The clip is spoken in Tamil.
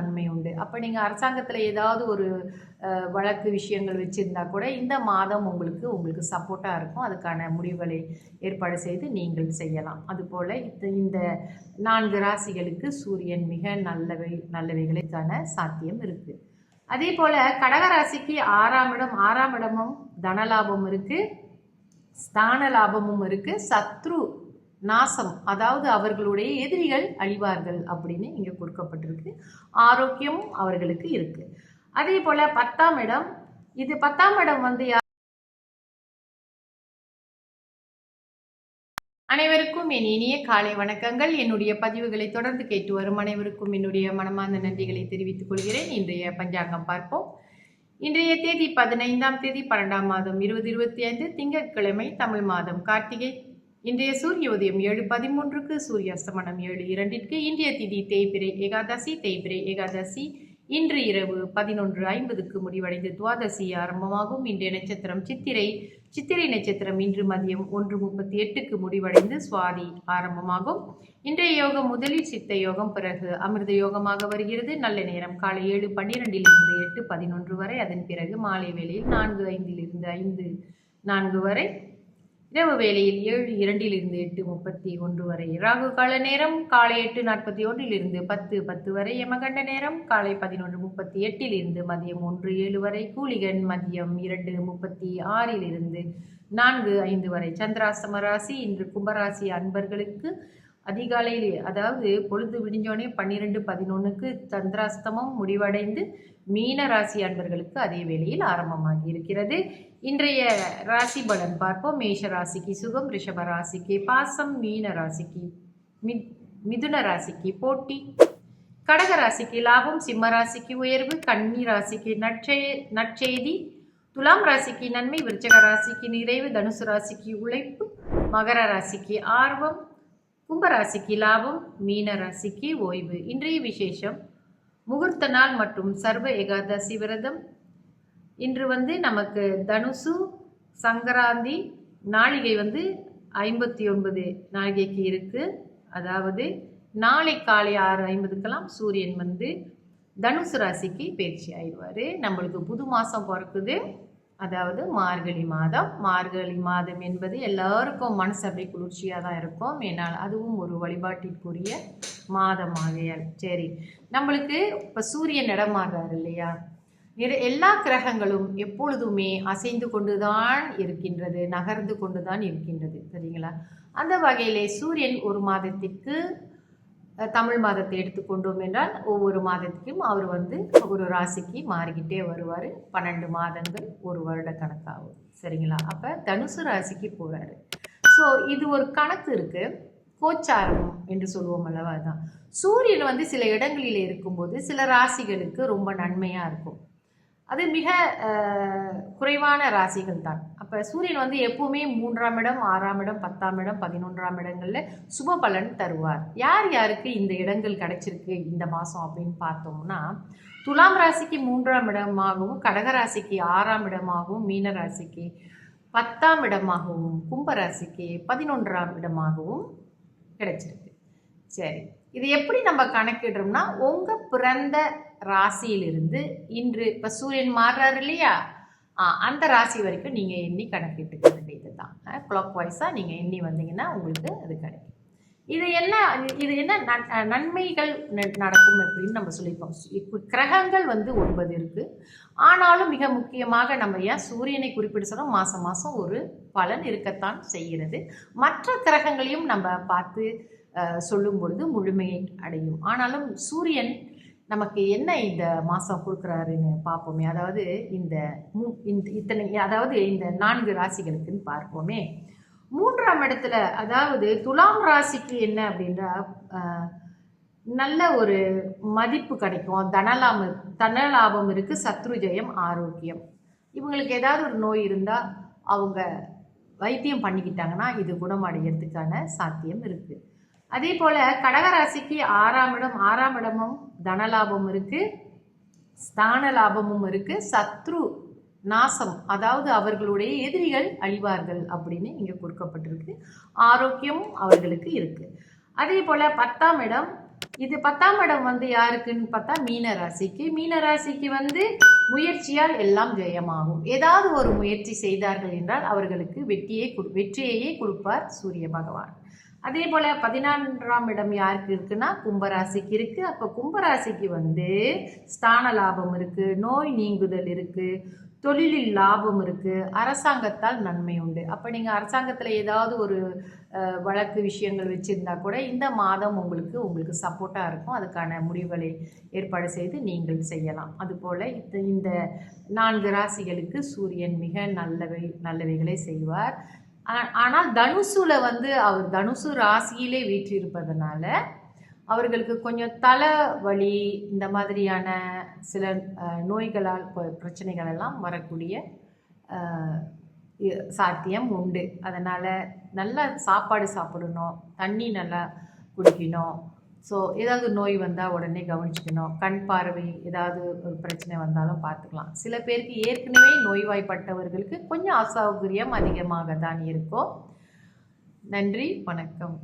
நன்மை உண்டு. அப்போ நீங்கள் அரசாங்கத்தில் ஏதாவது ஒரு வழக்கு விஷயங்கள் வச்சுருந்தா கூட இந்த மாதம் உங்களுக்கு உங்களுக்கு சப்போர்ட்டாக இருக்கும். அதுக்கான முடிவுகளை ஏற்பாடு செய்து நீங்கள் செய்யலாம். அதுபோல் இந்த இந்த நான்கு ராசிகளுக்கு சூரியன் மிக நல்லவை நல்லவைகளுக்கான சாத்தியம் இருக்குது அதே போல் கடகராசிக்கு ஆறாம் இடம் ஆறாம் இடமும் தனலாபம் இருக்குது ஸ்தான லாபமும் இருக்குது சத்ரு நாசம் அதாவது அவர்களுடைய எதிரிகள் அழிவார்கள் அப்படின்னு இங்கே கொடுக்கப்பட்டிருக்கு. ஆரோக்கியமும் அவர்களுக்கு இருக்கு. அதே போல பத்தாம் இடம் இது பத்தாம் இடம் வந்து யார்? அனைவருக்கும் என் இனிய காலை வணக்கங்கள். என்னுடைய பதிவுகளை தொடர்ந்து கேட்டு வரும் அனைவருக்கும் என்னுடைய மனமார்ந்த நன்றிகளை தெரிவித்துக் கொள்கிறேன். இன்றைய பஞ்சாங்கம் பார்ப்போம். இன்றைய தேதி பதினைந்தாம் தேதி பன்னெண்டாம் மாதம் இருபது இருபத்தி ஐந்து திங்கட்கிழமை தமிழ் மாதம். கார்த்திகை இன்றைய சூரிய உதயம் ஏழு பதிமூன்றுக்கு சூரிய அஸ்தமனம் ஏழு இரண்டிற்கு இன்றைய திதி தேய்பிரை ஏகாதசி தேய்பிரை ஏகாதசி. இன்று இரவு பதினொன்று ஐம்பதுக்கு முடிவடைந்து துவாதசி ஆரம்பமாகும். இன்றைய நட்சத்திரம் சித்திரை. சித்திரை நட்சத்திரம் இன்று மதியம் ஒன்று முப்பத்தி எட்டுக்கு முடிவடைந்து சுவாதி ஆரம்பமாகும். இன்றைய யோகம் முதலில் சித்த யோகம் பிறகு அமிர்த யோகமாக வருகிறது. நல்ல நேரம் காலை ஏழு பன்னிரெண்டிலிருந்து எட்டு பதினொன்று வரை. அதன் பிறகு மாலை வேளையில் நான்கு ஐந்திலிருந்து ஐந்து நான்கு வரை. இரவு வேளையில் ஏழு இரண்டிலிருந்து எட்டு முப்பத்தி ஒன்று வரை ராகு கால நேரம் காலை எட்டு நாற்பத்தி ஒன்றிலிருந்து பத்து பத்து வரை யமகண்ட நேரம் காலை பதினொன்று முப்பத்தி எட்டிலிருந்து மதியம் ஒன்று ஏழு வரை கூலிகன் மதியம் இரண்டு முப்பத்தி ஆறிலிருந்து நான்கு ஐந்து வரை சந்திராசம ராசி இன்று கும்பராசி அன்பர்களுக்கு அதிகாலையில் அதாவது பொழுது விடிஞ்சோடனே பன்னிரெண்டு பதினொன்றுக்கு சந்திராஸ்தமம் முடிவடைந்து மீன ராசி அன்பர்களுக்கு அதே வேளையில் ஆரம்பமாகி இருக்கிறது. இன்றைய ராசி பலன் பார்ப்போம். மேஷ ராசிக்கு சுகம் ரிஷப ராசிக்கு பாசம் மீன ராசிக்கு மி- மிதுன ராசிக்கு போட்டி. கடக ராசிக்கு லாபம் சிம்ம ராசிக்கு உயர்வு கன்னி ராசிக்கு நற்செ நற்செய்தி துலாம் ராசிக்கு நன்மை விருச்சக ராசிக்கு நிறைவு தனுசு ராசிக்கு உழைப்பு மகர ராசிக்கு ஆர்வம். கும்பராசிக்கு லாபம் மீன ராசிக்கு ஓய்வு. இன்றைய விசேஷம் முகூர்த்த நாள் மற்றும் சர்வ ஏகாதசி விரதம். இன்று வந்து நமக்கு தனுசு சங்கராந்தி நாளிகை வந்து ஐம்பத்தி ஒன்பது நாளிகைக்கு இருக்குது அதாவது நாளை காலை ஆறு ஐம்பதுக்கெல்லாம் சூரியன் வந்து தனுசு ராசிக்கு பயிற்சி ஆயிடுவார். நம்மளுக்கு புது மாதம் பிறக்குது. அதாவது மார்கழி மாதம். மார்கழி மாதம் என்பது எல்லாருக்கும் மனசு அப்படியே குளிர்ச்சியாக தான் இருக்கும். ஏன்னால் அதுவும் ஒரு வழிபாட்டிற்குரிய மாதமாகையால். சரி. நம்மளுக்கு இப்போ சூரியன் இடம் இல்லையா? நிற எல்லா கிரகங்களும் எப்பொழுதுமே அசைந்து கொண்டுதான் இருக்கின்றது நகர்ந்து கொண்டுதான் இருக்கின்றது. சரிங்களா? அந்த வகையிலே சூரியன் ஒரு மாதத்திற்கு தமிழ் மாதத்தை எடுத்துக்கொண்டோம் என்றால் ஒவ்வொரு மாதத்துக்கும் அவர் வந்து ஒரு ராசிக்கு மாறிக்கிட்டே வருவார். பன்னெண்டு மாதங்கள் ஒரு வருட கணக்காகும். சரிங்களா? அப்போ தனுசு ராசிக்கு போகிறாரு ஸோ இது ஒரு கணக்கு இருக்குது கோச்சாரம் என்று சொல்லுவோம் அல்லவா? தான் சூரியன் வந்து சில இடங்களில் இருக்கும்போது சில ராசிகளுக்கு ரொம்ப நன்மையாக இருக்கும். அது மிக குறைவான ராசிகள் தான் அப்போ சூரியன் வந்து எப்பவுமே மூன்றாம் இடம் ஆறாம் இடம் பத்தாம் இடம் பதினொன்றாம் இடங்களில் சுப பலன் தருவார். யார் யாருக்கு இந்த இடங்கள் கிடைச்சிருக்கு இந்த மாதம் அப்படின்னு பார்த்தோம்னா துலாம் ராசிக்கு மூன்றாம் இடமாகவும் கடகராசிக்கு ஆறாம் இடமாகவும் மீன ராசிக்கு பத்தாம் இடமாகவும் கும்பராசிக்கு பதினொன்றாம் இடமாகவும் கிடைச்சிருக்கு. சரி இது எப்படி நம்ம கணக்கிடுறோம்னா உங்கள் பிறந்த ராசியிலிருந்து இன்று இப்போ சூரியன் மாறுறாரு இல்லையா? அந்த ராசி வரைக்கும் நீங்கள் எண்ணி கணக்கிட்டுக்க வேண்டியது தான் கிளாக் வைஸாக நீங்கள் எண்ணி வந்தீங்கன்னா உங்களுக்கு அது கிடைக்கும். இது என்ன இது என்ன நன்- நன்மைகள் ந- நடக்கும் அப்படின்னு நம்ம சொல்லியிருக்கோம் இப்போ கிரகங்கள் வந்து ஒன்பது இருக்குது ஆனாலும் மிக முக்கியமாக நம்ம ஏன் சூரியனை குறிப்பிட்டு சொன்னோம்? மாதம் மாதம் ஒரு பலன் இருக்கத்தான் செய்கிறது. மற்ற கிரகங்களையும் நம்ம பார்த்து சொல்லும் பொழுது முழுமையை அடையும். ஆனாலும் சூரியன் நமக்கு என்ன இந்த மாதம் கொடுக்குறாருன்னு பார்ப்போமே. அதாவது இந்த மூ- இந்த இத்தனை அதாவது இந்த நான்கு ராசிகளுக்குன்னு பார்ப்போமே. மூன்றாம் இடத்துல அதாவது துலாம் ராசிக்கு என்ன அப்படின்றா நல்ல ஒரு மதிப்பு கிடைக்கும். தனலாம் தனலாபம் இருக்குது சத்ருஜயம் ஆரோக்கியம். இவங்களுக்கு ஏதாவது ஒரு நோய் இருந்தால் அவங்க வைத்தியம் பண்ணிக்கிட்டாங்கன்னா இது குணமடைகிறதுக்கான சாத்தியம் இருக்குது அதே போல் கடகராசிக்கு ஆறாம் இடம் ஆறாம் இடமும் தனலாபம் இருக்குது ஸ்தான லாபமும் இருக்குது சத்ரு நாசம் அதாவது அவர்களுடைய எதிரிகள் அழிவார்கள் அப்படின்னு இங்கே கொடுக்கப்பட்டிருக்கு. ஆரோக்கியமும் அவர்களுக்கு இருக்குது அதே போல் பத்தாம் இடம் இது பத்தாம் இடம் வந்து யாருக்குன்னு பார்த்தா மீன ராசிக்கு மீன ராசிக்கு வந்து முயற்சியால் எல்லாம் ஜெயமாகும். ஏதாவது ஒரு முயற்சி செய்தார்கள் என்றால் அவர்களுக்கு வெற்றியை கொடு- வெற்றியையே கொடுப்பார் சூரிய பகவான். அதே போல் பதினான்காம் இடம் யாருக்கு இருக்குன்னா கும்பராசிக்கு இருக்குது அப்போ கும்பராசிக்கு வந்து ஸ்தான லாபம் இருக்குது நோய் நீங்குதல் இருக்குது தொழிலில் லாபம் இருக்குது அரசாங்கத்தால் நன்மை உண்டு. அப்போ நீங்கள் அரசாங்கத்தில் ஏதாவது ஒரு வழக்கு விஷயங்கள் வச்சுருந்தா கூட இந்த மாதம் உங்களுக்கு உங்களுக்கு சப்போர்ட்டாக இருக்கும். அதுக்கான முடிவுகளை ஏற்பாடு செய்து நீங்கள் செய்யலாம். அதுபோல் இந்த இந்த நான்கு ராசிகளுக்கு சூரியன் மிக நல்லவை நல்லவைகளை செய்வார். ஆனால் தனுசுல வந்து அவர் தனுசு ராசியிலே வீற்றிருப்பதனால அவர்களுக்கு கொஞ்சம் தலை வலி இந்த மாதிரியான சில நோய்களால் பிரச்சனைகள் எல்லாம் வரக்கூடிய சாத்தியம் உண்டு. அதனால் நல்லா சாப்பாடு சாப்பிடணும் தண்ணி நல்லா குடிக்கணும். ஸோ ஏதாவது நோய் வந்தால் உடனே கவனிச்சுக்கணும். கண் பார்வை ஏதாவது ஒரு பிரச்சனை வந்தாலும் பார்த்துக்கலாம். சில பேருக்கு ஏற்கனவே நோய்வாய்ப்பட்டவர்களுக்கு கொஞ்சம் அசௌகரியம் அதிகமாக தான் இருக்கும். நன்றி வணக்கம்.